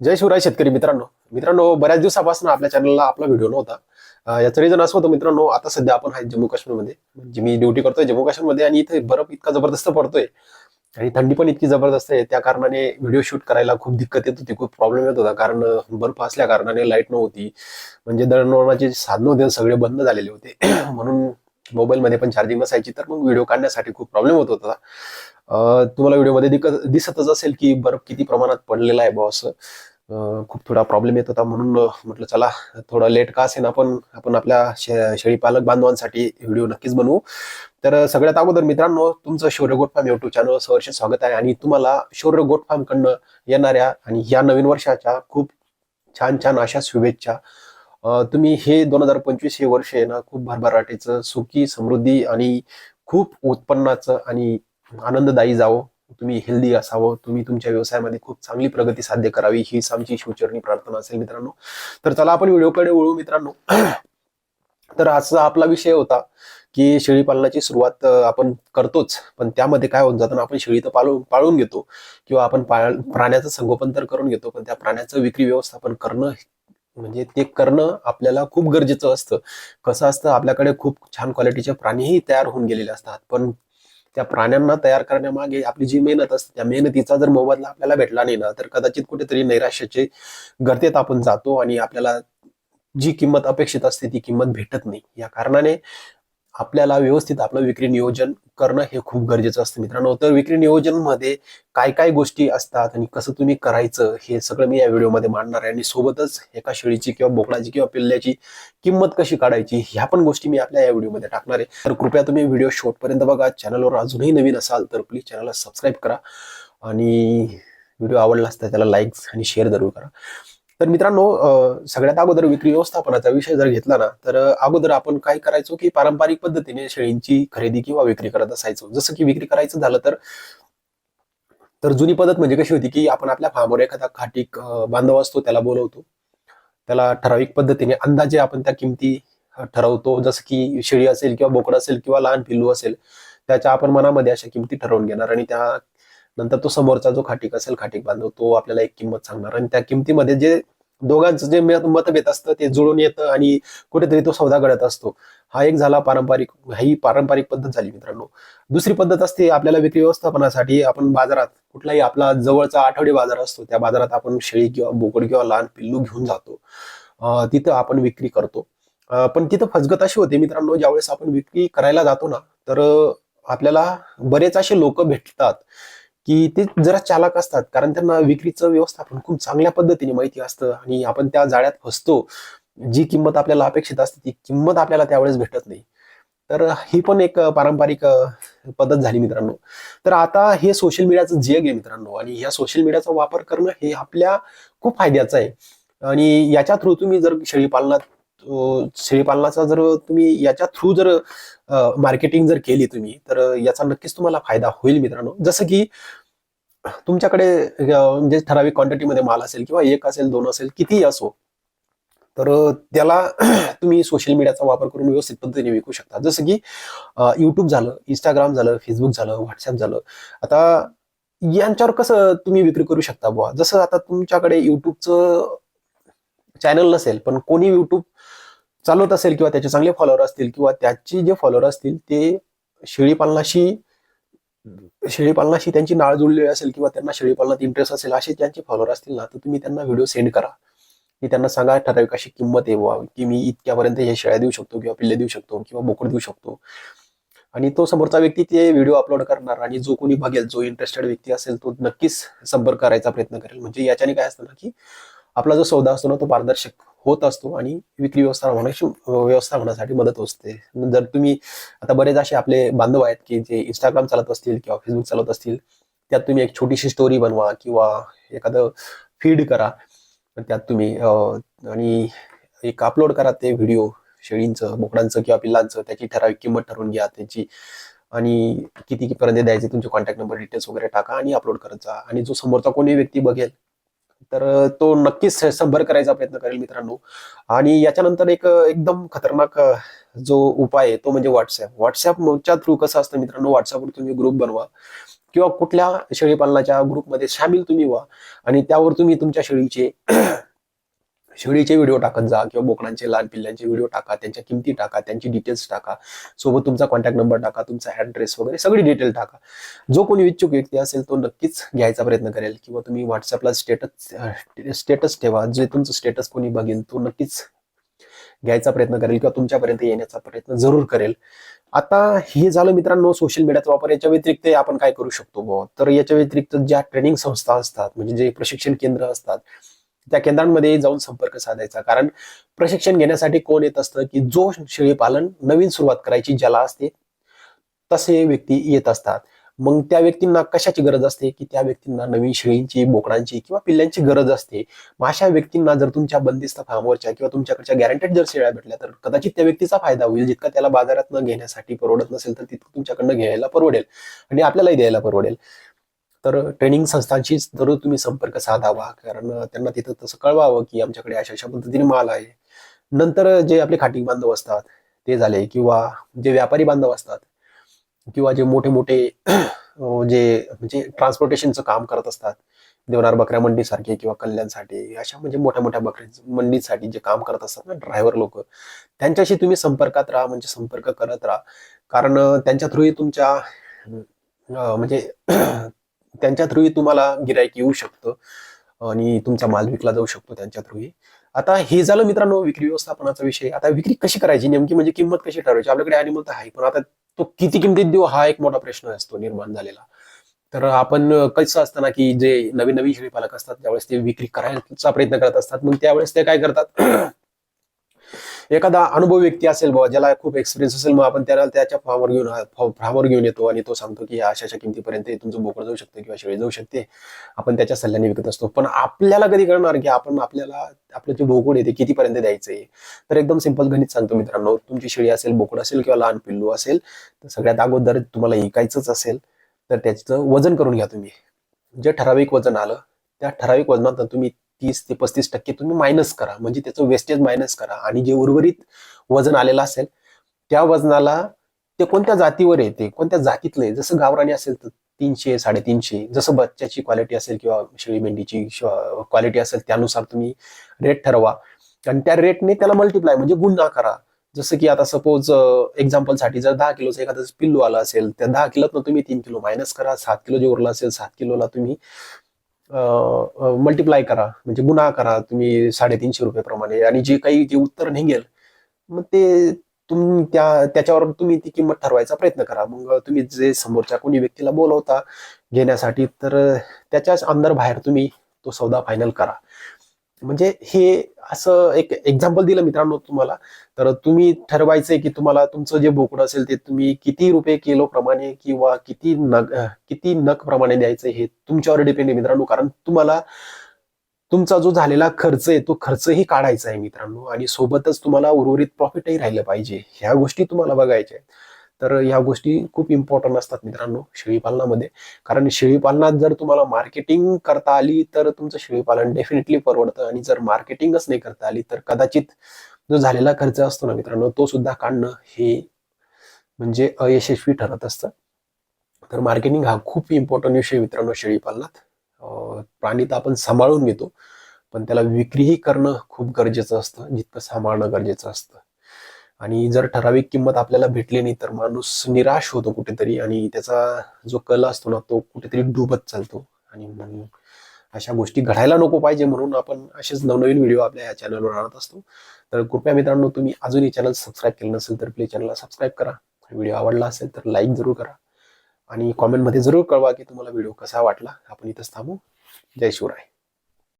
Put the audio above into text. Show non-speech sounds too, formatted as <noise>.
जय शिवराय शेतकरी मित्रांनो. मित्रांनो बऱ्याच दिवसापासून आपल्या चॅनलला आपला व्हिडिओ नव्हता. याचं रिझन असं होतं मित्रांनो आता सध्या आपण आहे जम्मू काश्मीरमध्ये. म्हणजे मी ड्युटी करतोय जम्मू काश्मीरमध्ये आणि इथे बर्फ इतका जबरदस्त पडतोय. आणि थंडी पण इतकी जबरदस्त आहे. त्या कारणाने व्हिडिओ शूट करायला खूप दिक्कत येत होती खूप प्रॉब्लेम येत होता. कारण बर्फ असल्या कारणाने लाइट नव्हती. म्हणजे दळणवळणाचे साधनं होते सगळे बंद झालेले होते. <clears throat> म्हणून मोबाईलमध्ये पण चार्जिंग नसायची तर मग व्हिडिओ काढण्यासाठी खूप प्रॉब्लेम होत होता. तुम्हाला व्हिडिओमध्ये दिसतच असेल की बर्फ किती प्रमाणात पडलेला आहे बॉस खूप थोडा प्रॉब्लेम येत होता म्हणून म्हटलं चला थोडा लेट का असेल आपण आपण आपल्या शे- शेळी पालक बांधवांसाठी व्हिडिओ नक्कीच बनवू. तर सगळ्यात अगोदर मित्रांनो तुमचं शौर्य गोट फार्म युट्यूब चॅनल सहर्ष स्वागत आहे. आणि तुम्हाला शौर्य गोट कडनं येणाऱ्या आणि या नवीन वर्षाच्या खूप छान छान अशा शुभेच्छा तुम्ही हे दोन हजार पंचवीस हे वर्ष आहे ना खूप भरभराटीचं सुखी समृद्धी आणि खूप उत्पन्नाचं आणि आनंददायी जावं. तुम्ही हेल्दी असावं. तुम्ही तुमच्या व्यवसायामध्ये खूप चांगली प्रगती साध्य करावी हीच आमची शिवचरणी प्रार्थना असेल मित्रांनो. तर चला आपण व्हिडिओकडे वळू मित्रांनो. तर आजचा आपला विषय होता की शेळी पालनाची सुरुवात आपण करतोच पण त्यामध्ये काय होऊन जातं आपण शेळी तर पाळून पाळून घेतो. किंवा आपण पाळ प्राण्याचं संगोपन तर करून घेतो पण त्या प्राण्याचं विक्री व्यवस्थापन करणं म्हणजे ते करणं आपल्याला खूप गरजेचं असतं. कसं असतं आपल्याकडे खूप छान क्वालिटीचे प्राणीही तयार होऊन गेलेले असतात. पण त्या प्राण्यांना तयार करण्यामागे आपली जी मेहनत असते त्या मेहनतीचा जर मोबदला आपल्याला भेटला नाही ना तर कदाचित कुठेतरी नैराश्याचे गर्तेत आपण जातो आणि आपल्याला जी किंमत अपेक्षित असते ती किंमत भेटत नाही. या कारणाने आपल्याला व्यवस्थित आपलं विक्री नियोजन करणं हे खूप गरजेचं असतं मित्रांनो. तर विक्री नियोजनमध्ये काय काय गोष्टी असतात आणि कसं तुम्ही करायचं हे सगळं मी या व्हिडिओमध्ये मांडणार आहे. आणि सोबतच एका शेळीची किंवा बोकडाची किंवा पिल्ल्याची किंमत कशी काढायची ह्या पण गोष्टी मी आपल्या या व्हिडिओमध्ये टाकणार आहे. तर कृपया तुम्ही व्हिडिओ शेवटपर्यंत बघा. चॅनलवर अजूनही नवीन असाल तर प्लीज चॅनलला सबस्क्राईब करा. आणि व्हिडिओ आवडला असता त्याला लाईक्स आणि शेअर जरूर करा. तर मित्रांनो सगळ्यात अगोदर विक्री व्यवस्थापनाचा विषय जर घेतला ना तर अगोदर आपण काय करायचो की पारंपरिक पद्धतीने शेळींची खरेदी किंवा विक्री करत असायचो. जसं की विक्री करायचं झालं तर तर जुनी पद्धत म्हणजे कशी होती की आपण आपल्या फार्मवर एखादा खाटीक बांधव असतो त्याला बोलवतो. त्याला ठराविक पद्धतीने अंदाजे आपण त्या किमती ठरवतो. जसं की शेळी असेल किंवा बोकड असेल किंवा लहान पिल्लू असेल त्याच्या आपण मनामध्ये अशा किमती ठरवून घेणार आणि त्या नंतर तो समोरचा जो खाटीक असेल खाटीक बांधव तो आपल्याला एक किंमत सांगणार. आणि त्या किमतीमध्ये जे दोघांचं जे मत- मतभेद असतं ते जुळून येतं आणि कुठेतरी तो सौदा घडत असतो. हा एक झाला पारंपरिक ही पारंपरिक पद्धत झाली मित्रांनो. दुसरी पद्धत असते आपल्याला विक्री व्यवस्थापनासाठी आपण बाजारात कुठलाही आपला जवळचा आठवडी बाजार असतो त्या बाजारात आपण शेळी किंवा बोकड किंवा लहान पिल्लू घेऊन जातो. तिथं आपण विक्री करतो. पण तिथं फसगत अशी होते मित्रांनो ज्यावेळेस आपण विक्री करायला जातो ना तर आपल्याला बरेच असे लोक भेटतात. की ते जरा चालक असतात. कारण त्यांना विक्रीचं व्यवस्थापन खूप चांगल्या पद्धतीने माहिती असतं आणि आपण त्या जाळ्यात फसतो. जी किंमत आपल्याला अपेक्षित असते ती किंमत आपल्याला त्यावेळेस भेटत नाही. तर ही पण एक पारंपरिक पद्धत झाली मित्रांनो. तर आता हे सोशल मीडियाचं जग आहे मित्रांनो. आणि ह्या सोशल मीडियाचा वापर करणं हे आपल्या खूप फायद्याचं आहे. आणि याच्या थ्रू तुम्ही जर शेळी पालनात अ, जर तुम्ही याच्या थ्रू जर मार्केटिंग जर केली तुम्ही तर याचा नक्कीच तुम्हाला फायदा होईल मित्रांनो. जसं की तुमच्याकडे म्हणजे ठराविक क्वांटिटीमध्ये माल असेल किंवा एक असेल दोन असेल कितीही असो तर त्याला <clears throat> तुम्ही सोशल मीडियाचा वापर करून व्यवस्थित पद्धतीने विकू शकता. जसं की युट्यूब झालं इंस्टाग्राम झालं फेसबुक झालं व्हॉट्सअप झालं. आता यांच्यावर कसं तुम्ही विक्री करू शकता बुवा? जसं आता तुमच्याकडे युट्यूबचं चॅनल नसेल पण कोणी युट्यूब चालवत असेल किंवा त्याचे चांगले फॉलोअर असतील किंवा त्याचे जे फॉलोअर असतील ते शेळी पालनाशी शेळी पालनाशी त्यांची नाळ जुळलेली असेल किंवा त्यांना शेळीपालनात इंटरेस्ट असेल असे ज्यांचे फॉलोअर असतील ना तर तुम्ही त्यांना व्हिडिओ सेंड करा. की त्यांना सांगा ठराविक अशी किंमत आहे बुवा की मी इतक्यापर्यंत हे शेळ्या देऊ शकतो किंवा पिल्ले देऊ शकतो किंवा बोकड देऊ शकतो. आणि तो समोरचा व्यक्ती ते व्हिडिओ अपलोड करणार आणि जो कोणी बघेल जो इंटरेस्टेड व्यक्ती असेल तो नक्कीच संपर्क करायचा प्रयत्न करेल. म्हणजे याच्याने काय असतं ना की आपला जो सौदा असतो ना तो पारदर्शक होत असतो आणि विक्री व्यवस्था होण्याची व्यवस्था होण्यासाठी मदत असते जर तुम्ही आता बरेच असे आपले बांधव आहेत की जे इंस्टाग्राम चालत असतील किंवा फेसबुक चालवत असतील त्यात तुम्ही एक छोटीशी स्टोरी बनवा किंवा एखादं फीड करा. त्यात तुम्ही आणि एक अपलोड करा ते व्हिडिओ शेळींचं बोकडांचं किंवा पिल्लांचं त्याची ठराविक किंमत ठरवून घ्या त्याची. आणि किती पर्यंत द्यायचे तुमचे कॉन्टॅक्ट नंबर डिटेल्स वगैरे टाका आणि अपलोड करत जा. आणि जो समोरचा कोणी व्यक्ती बघेल तर तो नक्कीच संपर्क करायचा प्रयत्न करेल मित्रांनो. आणि याच्यानंतर एक एकदम खतरनाक जो उपाय आहे तो म्हणजे व्हॉट्सअप व्हॉट्सअपच्या थ्रू कसं असतं मित्रांनो? व्हॉट्सअपवर तुम्ही ग्रुप बनवा. किंवा कुठल्या शेळीपालनाच्या ग्रुपमध्ये सामील तुम्ही व्हा. आणि त्यावर तुम्ही तुमच्या शेळीचे शेळीचे व्हिडिओ टाकत जा किंवा बोकडांचे लहान पिल्लांचे व्हिडिओ टाका त्यांच्या किमती टाका त्यांची डिटेल्स टाका सोबत तुमचा कॉन्टॅक्ट नंबर टाका तुमचा ऍड्रेस वगैरे सगळी डिटेल टाका. जो कोणी इच्छुक व्यक्ती असेल तो नक्कीच घ्यायचा प्रयत्न करेल किंवा तुम्ही व्हॉट्सअपला स्टेटस स्टेटस ठेवा जे तुमचं स्टेटस कोणी बघेल तो नक्कीच घ्यायचा प्रयत्न करेल किंवा तुमच्यापर्यंत येण्याचा प्रयत्न जरूर करेल. आता हे झालं मित्रांनो सोशल मीडियाचा वापर. याच्या व्यतिरिक्त आपण काय करू शकतो तर याच्या व्यतिरिक्त ज्या ट्रेनिंग संस्था असतात म्हणजे जे प्रशिक्षण केंद्र असतात त्या केंद्रांमध्ये जाऊन संपर्क साधायचा. कारण प्रशिक्षण घेण्यासाठी कोण येत असतं की जो शेळीपालन नवीन सुरुवात करायची ज्याला असते तसे व्यक्ती येत असतात. मग त्या व्यक्तींना कशाची गरज असते? की त्या व्यक्तींना नवीन शेळींची बोकडांची किंवा पिल्ल्यांची गरज असते. मग अशा व्यक्तींना जर तुमच्या बंदिस्त फार्मवरच्या किंवा तुमच्याकडच्या गॅरंटेड जर शेळ्या भेटल्या तर कदाचित त्या व्यक्तीचा फायदा होईल. जितका त्याला बाजारात न घेण्यासाठी परवडत नसेल तर तितकं तुमच्याकडनं घ्यायला परवडेल आणि आपल्यालाही द्यायला परवडेल. तर ट्रेनिंग संस्थांशी जरूर तुम्ही संपर्क साधावा कारण त्यांना तिथं तसं कळवावं की आमच्याकडे अशा अशा पद्धतीने माल आहे. नंतर जे आपले खाटी बांधव असतात ते झाले किंवा जे व्यापारी बांधव असतात किंवा जे मोठे मोठे जे म्हणजे ट्रान्सपोर्टेशनचं काम करत असतात देवनार बकऱ्या मंडीसारखे किंवा कल्याणसाठी अशा म्हणजे मोठ्या मोठ्या बकऱ्या मंडीसाठी जे काम करत असतात ना ड्रायव्हर लोक त्यांच्याशी तुम्ही संपर्कात राहा म्हणजे संपर्क करत राहा. कारण त्यांच्या थ्रूही तुमच्या म्हणजे त्यांच्या थ्रूही तुम्हाला गिरायक येऊ शकतं आणि तुमचा माल विकला जाऊ शकतो त्यांच्या थ्रूही आता हे झालं मित्रांनो विक्री व्यवस्थापनाचा विषय. आता विक्री कशी करायची? नेमकी म्हणजे किंमत कशी ठरवायची? आपल्याकडे अॅनिमल तर आहे पण आता तो किती किमतीत देऊ हा एक मोठा प्रश्न असतो निर्माण झालेला. तर आपण कसं असताना की जे नवीन नवीन शेळी पालक असतात त्यावेळेस ते विक्री करायचा प्रयत्न करत असतात मग त्यावेळेस ते काय करतात? एखादा अनुभव व्यक्ती असेल बाबा ज्याला खूप एक्सपिरियन्स असेल मग आपण त्याला त्याच्या फॉर्मवर घेऊन फॉर्मवर घेऊन येतो आणि तो सांगतो की अशा अशा किमतीपर्यंत तुमचं बोकड जाऊ शकतं किंवा शेळी जाऊ शकते. आपण त्याच्या सल्ल्याने विकत असतो. पण आपल्याला कधी कळणार की आपण आपल्याला आपलं जे बोकड आहे ते कितीपर्यंत द्यायचं आहे तर एकदम सिंपल गणित सांगतो मित्रांनो. तुमची शेळी असेल बोकड असेल किंवा लहान पिल्लू असेल तर सगळ्यात अगोदर तुम्हाला ऐकायचंच असेल तर त्याचं वजन करून घ्या तुम्ही. जे ठराविक वजन आलं त्या ठराविक वजनात तुम्ही तीस ते पस्तीस टक्के तुम्ही मायनस करा. म्हणजे त्याचं वेस्टेज मायनस करा. आणि जे उर्वरित वजन आलेलं असेल त्या वजनाला ते कोणत्या जातीवर येते कोणत्या जातीतलं आहे जसं गावराणी असेल तर तीनशे साडेतीनशे जसं बच्च्याची क्वालिटी असेल किंवा शेळी मेंढीची क्वालिटी असेल त्यानुसार तुम्ही रेट ठरवा. आणि त्या रेटने त्याला मल्टिप्लाय म्हणजे गुन्हा करा. जसं की आता सपोज एक्झाम्पलसाठी जर दहा किलोचं एखादं पिल्लू आलं असेल त्या दहा किलोतनं तुम्ही तीन किलो मायनस करा. सात किलो जे उरलं असेल सात किलोला तुम्ही मल्टिप्लाय करा. म्हणजे गुन्हा करा तुम्ही साडेतीनशे रुपये प्रमाणे. आणि जे काही जे उत्तर निघेल मग ते तुम त्या त्याच्यावर तुम्ही ती किंमत ठरवायचा प्रयत्न करा. मग तुम्ही जे समोरच्या कोणी व्यक्तीला बोलवता घेण्यासाठी तर त्याच्याच अंदर बाहेर तुम्ही तो सौदा फायनल करा. म्हणजे हे असं एक एक्झाम्पल दिलं मित्रांनो तुम्हाला. तर तुम्ही ठरवायचंय की तुम्हाला तुमचं जे बोकड असेल ते तुम्ही किती रुपये किलो प्रमाणे किंवा किती नग किती नग प्रमाणे द्यायचं हे तुमच्यावर डिपेंड आहे मित्रांनो. कारण तुम्हाला तुमचा जो झालेला खर्च आहे तो खर्चही काढायचा आहे मित्रांनो. आणि सोबतच तुम्हाला उर्वरित प्रॉफिटही राहिलं पाहिजे. ह्या गोष्टी तुम्हाला बघायच्या आहेत. तर ह्या गोष्टी खूप इम्पॉर्टंट असतात मित्रांनो शेळीपालनामध्ये. कारण शेळीपालनात जर तुम्हाला मार्केटिंग करता आली तर तुमचं शेळीपालन डेफिनेटली परवडतं. आणि जर मार्केटिंगच नाही करता आली तर कदाचित जो झालेला खर्च असतो ना मित्रांनो तो सुद्धा काढणं हे म्हणजे अयशस्वी ठरत असतं. तर मार्केटिंग हा खूप इम्पॉर्टंट विषय मित्रांनो शेळीपालनात. प्राणी तर आपण सांभाळून घेतो पण त्याला विक्रीही करणं खूप गरजेचं असतं. जितकं सांभाळणं गरजेचं असतं. आणि जर ठराविक किंमत आपल्याला भेटली नाही तर माणूस निराश होतो कुठेतरी आणि त्याचा जो कल असतो ना तो कुठेतरी डुबत चालतो. आणि म्हणून अशा गोष्टी घडायला नको पाहिजे म्हणून आपण असेच नवनवीन व्हिडिओ आपल्या या चॅनलवर आणत असतो. तर कृपया मित्रांनो तुम्ही अजूनही चॅनल सबस्क्राईब केलं नसेल तर प्लीज चॅनलला सबस्क्राईब करा. व्हिडिओ आवडला असेल तर लाईक जरूर करा. आणि कॉमेंटमध्ये जरूर कळवा की तुम्हाला व्हिडिओ कसा वाटला. आपण इथंच थांबू. जय शिवराय.